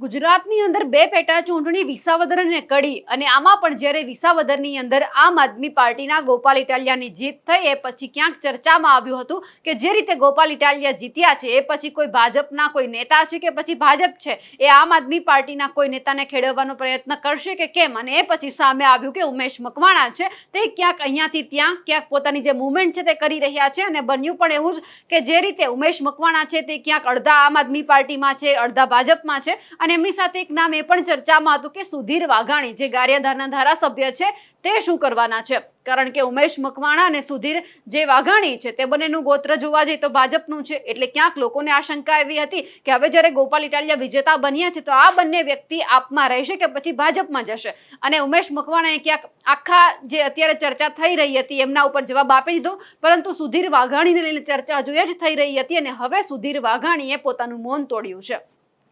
ગુજરાતની અંદર બે પેટા ચૂંટણી વિસાવદર અને કડી અને આમાં પણ જ્યારે વિસાવદરની અંદર આમ આદમી પાર્ટીના ગોપાલ ઇટાલિયાની જીત થઈ, એ પછી ક્યાંક ચર્ચામાં આવ્યું હતું કે જે રીતે ગોપાલ ઇટાલિયા જીત્યા છે, એ પછી કોઈ ભાજપના કોઈ નેતા છે કે પછી ભાજપ છે, એ આમ આદમી પાર્ટીના કોઈ નેતાને ખેડવવાનો પ્રયત્ન કરશે કે કેમ? અને એ પછી સામે આવ્યું કે ઉમેશ મકવાણા છે, તે ક્યાંક અહીંયાથી ત્યાં, ક્યાંક પોતાની જે મુવમેન્ટ છે તે કરી રહ્યા છે અને બન્યું પણ એવું જ કે જે રીતે ઉમેશ મકવાણા છે તે ક્યાંક અડધા આમ આદમી પાર્ટીમાં છે, અડધા ભાજપમાં છે અને એમની સાથે એક નામ એ પણ ચર્ચામાં હતું કે સુધીર વાઘાણી, જે ગારિયાધારના ધારાસભ્ય છે, તે શું કરવાના છે? કારણ કે ઉમેશ મકવાણા અને સુધીર જે વાઘાણી છે, તે બંનેનું ગોત્ર જોવા જઈએ તો ભાજપનું છે. એટલે ક્યાંક લોકોને આશંકા એવી હતી કે હવે જ્યારે ગોપાલ ઇટાલિયા વિજેતા બન્યા છે, તો આ બંને વ્યક્તિ આપમાં રહેશે કે પછી ભાજપમાં જશે? અને ઉમેશ મકવાણાએ ક્યાંક આખા જે અત્યારે ચર્ચા થઈ રહી હતી, એમના ઉપર જવાબ આપી દીધો. પરંતુ સુધીર વાઘાણીને લઈને ચર્ચા જોઈએ જ થઈ રહી હતી અને હવે સુધીર વાઘાણીએ પોતાનું મૌન તોડ્યું છે.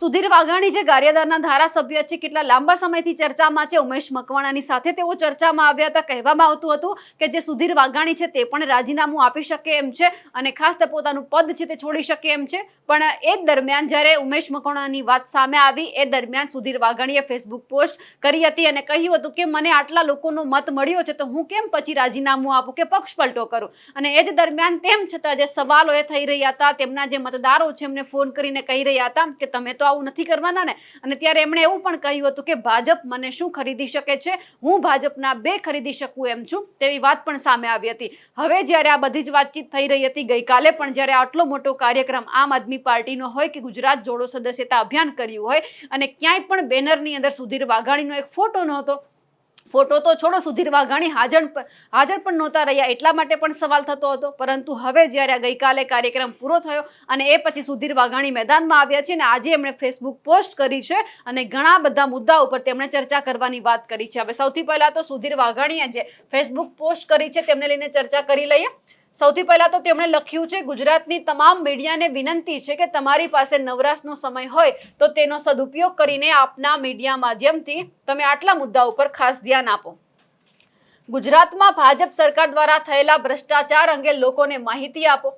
સુધીર વાઘાણી જે ગારિયાદારના ધારાસભ્ય છે, કેટલા લાંબા સમયથી ચર્ચામાં છે, ઉમેશ મકવાણાની સાથે તેઓ ચર્ચામાં આવ્યા હતા. કહેવામાં આવતું હતું કે જે સુધીર વાઘાણી છે, તે પણ રાજીનામું આપી શકે એમ છે અને ખાસ તે પોતાનું પદ છે, તે છોડી શકે એમ છે. પણ એ દરમિયાન જ્યારે ઉમેશ મકવાણાની વાત સામે આવી, એ દરમિયાન સુધીર વાઘાણીએ ફેસબુક પોસ્ટ કરી હતી અને કહ્યું હતું કે, મને આટલા લોકોનો મત મળ્યો છે, તો હું કેમ પછી રાજીનામું આપું કે પક્ષ પલટો કરું? અને એ જ દરમિયાન તેમ છતાં જે સવાલો એ થઈ રહ્યા હતા, તેમના જે મતદારો છે, એમને ફોન કરીને કહી રહ્યા હતા કે, તમે તો આવું નથી કરવાના ને? અને ત્યારે એમણે એવું પણ કહ્યું હતું કે, ભાજપ મને શું ખરીદી શકે છે? હું ભાજપના બે ખરીદી શકું એમ છું. તેવી વાત પણ સામે આવી હતી. હવે જ્યારે આ બધી જ વાતચીત થઈ રહી હતી, ગઈકાલે પણ જ્યારે આટલો મોટો કાર્યક્રમ આમ આદમી પાર્ટીનો હોય કે ગુજરાત જોડો સદસ્યતા અભિયાન કર્યું હોય, અને ક્યાંય પણ બેનરની અંદર સુધીર વાઘાણીનો એક ફોટો નહોતો ફોટો તો છોડો, સુધીર વાઘાણી હાજર હાજર પણ નહોતા રહ્યા, એટલા માટે પણ સવાલ થતો હતો. પરંતુ હવે જ્યારે ગઈકાલે કાર્યક્રમ પૂરો થયો અને એ પછી સુધીર વાઘાણી મેદાનમાં આવ્યા છે અને આજે એમણે ફેસબુક પોસ્ટ કરી છે અને ઘણા બધા મુદ્દા ઉપર તેમણે ચર્ચા કરવાની વાત કરી છે. હવે સૌથી પહેલા તો સુધીર વાઘાણીએ જે ફેસબુક પોસ્ટ કરી છે, તેમને લઈને ચર્ચા કરી લઈએ. સૌથી પહેલા તો તેમણે લખ્યું છે, ગુજરાતની તમામ મીડિયાને વિનંતી છે કે તમારી પાસે નવરાશનો સમય હોય તો તેનો સદુપયોગ કરીને આપના મીડિયા માધ્યમથી તમે આટલા મુદ્દા ઉપર ખાસ ધ્યાન આપો. ગુજરાતમાં ભાજપ સરકાર દ્વારા થયેલા ભ્રષ્ટાચાર અંગે લોકોને માહિતી આપો.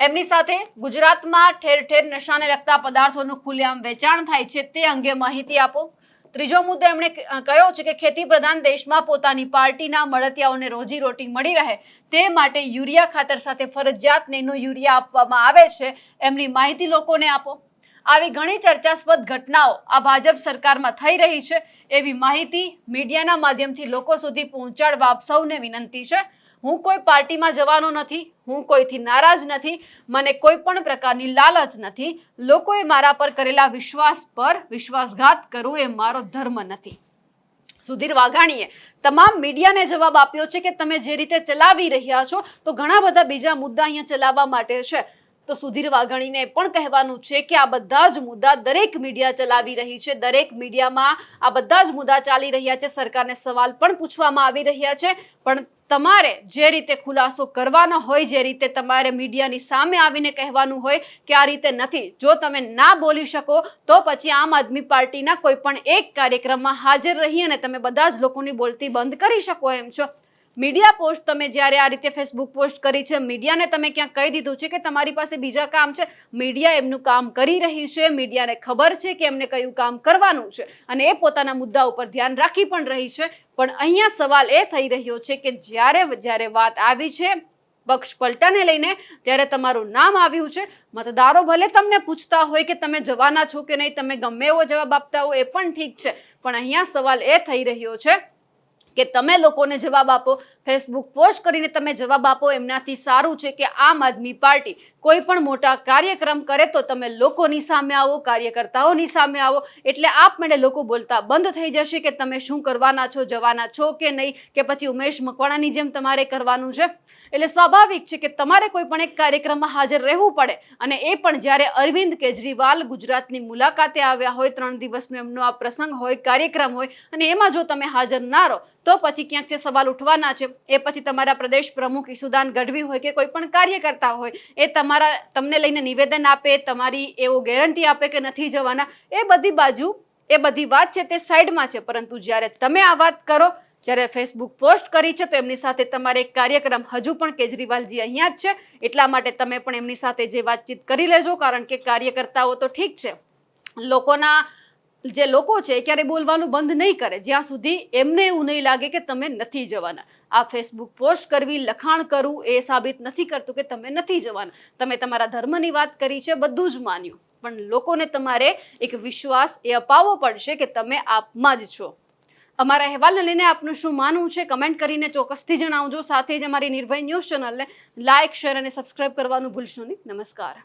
એમની સાથે ગુજરાતમાં ઠેર ઠેર નશાને લગતા પદાર્થોનું ખુલ્લેઆમ વેચાણ થાય છે તે અંગે માહિતી આપો. ત્રીજો મુદ્દો એમણે કહ્યો છે કે ખેતી પ્રધાન દેશમાં પોતાની પાર્ટીના મળતિયાઓને રોજીરોટી મળી રહે તે માટે યુરિયા ખાતર સાથે ફરજિયાત નેનો યુરિયા આપવામાં આવે છે એમની માહિતી લોકોને આપો. આવી ઘણી ચર્ચાસ્પદ ઘટનાઓ આ ભાજપ સરકારમાં થઈ રહી છે એવી માહિતી મીડિયાના માધ્યમથી લોકો સુધી પહોંચાડવા આપ સૌને વિનંતી છે. હું કોઈ પાર્ટીમાં જવાનો નથી, હું કોઈથી નારાજ નથી, મને કોઈ પણ પ્રકારની લાલચ નથી. લોકોએ મારા પર કરેલા વિશ્વાસ પર વિશ્વાસઘાત કરવો એ મારો ધર્મ નથી. સુધીર વાઘાણીએ તમામ મીડિયાને જવાબ આપ્યો છે કે તમે જે રીતે ચલાવી રહ્યા છો, તો ઘણા બધા બીજા મુદ્દા અહીંયા ચલાવવા માટે છે. તો સુધીર વાઘાણીને પણ કહેવાનું છે કે આ બધા જ મુદ્દા દરેક મીડિયા ચલાવી રહી છે, દરેક મીડિયામાં આ બધા જ મુદ્દા ચાલી રહ્યા છે, સરકારને સવાલ પણ પૂછવામાં આવી રહ્યા છે. પણ તમારે જે રીતે ખુલાસો કરવાનો હોય, જે રીતે તમારે મીડિયાની સામે આવીને કહેવાનું હોય કે આ રીતે નથી, જો તમે ના બોલી શકો, તો પછી આમ આદમી પાર્ટીના કોઈ પણ એક કાર્યક્રમમાં હાજર રહી અને તમે બધા જ લોકોની બોલતી બંધ કરી શકો એમ છો. મીડિયા પોસ્ટ તમે જ્યારે આ રીતે ફેસબુક પોસ્ટ કરી છે, મીડિયાને તમે ક્યાં કહી દીધું છે કે તમારી પાસે બીજા કામ છે? મીડિયા એમનું કામ કરી રહી છે, મીડિયાને ખબર છે કે એમને કયું કામ કરવાનું છે અને એ પોતાના મુદ્દા ઉપર ધ્યાન રાખી પણ રહી છે. પણ અહીંયા સવાલ એ થઈ રહ્યો છે કે જ્યારે જ્યારે વાત આવી છે પક્ષ પલટાને લઈને, ત્યારે તમારું નામ આવ્યું છે. મતદારો ભલે તમને પૂછતા હોય કે તમે જવાના છો કે નહીં, તમે ગમે એવો જવાબ આપતા હો એ પણ ઠીક છે. પણ અહીંયા સવાલ એ થઈ રહ્યો છે કે તમે લોકોને જવાબ આપો. ફેસબુક પોસ્ટ કરીને તમે જવાબ આપો. એમનાથી સારું છે કે આમ આદમી પાર્ટી કોઈ પણ મોટા કાર્યક્રમ કરે તો તમે લોકોની સામે આવો, કાર્યકર્તાઓની સામે આવો. એટલે આપમેળે લોકો બોલતા બંધ થઈ જશે કે તમે શું કરવાના છો, જવાના છો કે નહીં, કે પછી ઉમેશ મકવાણાની જેમ તમારે કરવાનું છે. એટલે સ્વાભાવિક છે કે તમારે કોઈ પણ એક કાર્યક્રમમાં હાજર રહેવું પડે. અને એ પણ જ્યારે અરવિંદ કેજરીવાલ ગુજરાતની મુલાકાતે આવ્યા હોય, ત્રણ દિવસનો એમનો આ પ્રસંગ હોય, કાર્યક્રમ હોય, અને એમાં જો તમે હાજર ના રહો તો પછી ક્યાંક તે સવાલ ઉઠવાના છે? એ પછી તમારા પ્રદેશ પ્રમુખ ઈસુદાન ગઢવી હોય કે કોઈ પણ કાર્યકર્તા હોય, એ તમારા, તમને લઈને નિવેદન આપે, તમારી એવો ગેરંટી આપે કે નથી જવાના, એ બધી બાજુ, એ બધી વાત છે તે સાઈડમાં છે. પરંતુ જ્યારે તમે આ વાત કરો, જ્યારે ફેસબુક પોસ્ટ કરી છે, તો એમની સાથે તમારે એક કાર્યક્રમ હજુ પણ કેજરીવાલજી અહીંયા જ છે. એટલા માટે તમે પણ એમની સાથે જે વાતચીત કરી લેજો, કારણ કે કાર્યકર્તાઓ તો ઠીક છે. લોકોના જે લોકો છે એ ક્યારે બોલવાનું બંધ નહીં કરે. જ્યાં સુધી એમને એવું નહીં લાગે કે તમે નથી જવાના. આ ફેસબુક પોસ્ટ કરવી, લખાણ કરવું એ સાબિત નથી કરતું કે તમે નથી જવાના. તમે તમારા ધર્મની વાત કરી છે, બધું જ માન્યું. પણ લોકોને તમારે એક વિશ્વાસ એ અપાવવો પડશે કે તમે આપમાં જ છો. અમારા અહેવાલને લઈને આપનું શું માનવું છે? કમેન્ટ કરીને ચોક્કસથી જણાવજો. સાથે જ અમારી નિર્ભય ન્યૂઝ ચેનલને લાઇક શેર અને સબસ્ક્રાઇબ કરવાનું ભૂલશો નહીં. નમસ્કાર.